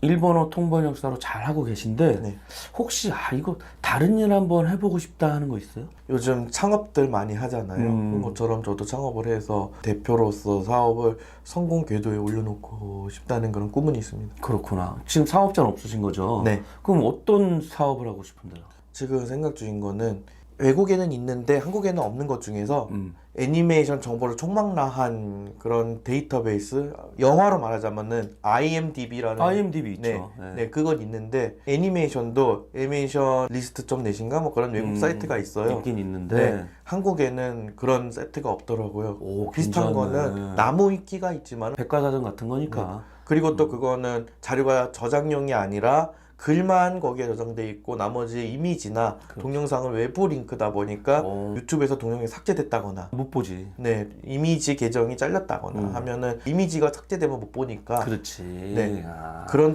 일본어 통번역사로 잘 하고 계신데 네. 혹시 아 이거 다른 일 한번 해보고 싶다 하는 거 있어요? 요즘 창업들 많이 하잖아요. 음. 그런 것처럼 저도 창업을 해서 대표로서 사업을 성공 궤도에 올려놓고 싶다는 그런 꿈은 있습니다. 그렇구나. 지금 사업자는 없으신 거죠? 네. 그럼 어떤 사업을 하고 싶은데요? 지금 생각 중인 거는 외국에는 있는데 한국에는 없는 것 중에서 음. 애니메이션 정보를 총망라한 그런 데이터베이스 영화로 말하자면은 IMDb라는 IMDb 있죠. 네, 네. 네, 그건 있는데 애니메이션도 애니메이션 리스트 점 넷인가 뭐 그런 외국 음, 사이트가 있어요. 있긴 있는데. 네, 한국에는 그런 사이트가 없더라고요. 오, 비슷한 괜찮네. 거는 나무 위키가 있지만 백과사전 같은 거니까. 그리고 음. 또 그거는 자료가 저장용이 아니라 글만 거기에 저장돼 있고 나머지 이미지나 그렇죠. 동영상은 외부 링크다 보니까 어, 유튜브에서 동영상이 삭제됐다거나 못 보지. 네 이미지 계정이 잘렸다거나 음. 하면은 이미지가 삭제되면 못 보니까 그렇지. 네. 아. 그런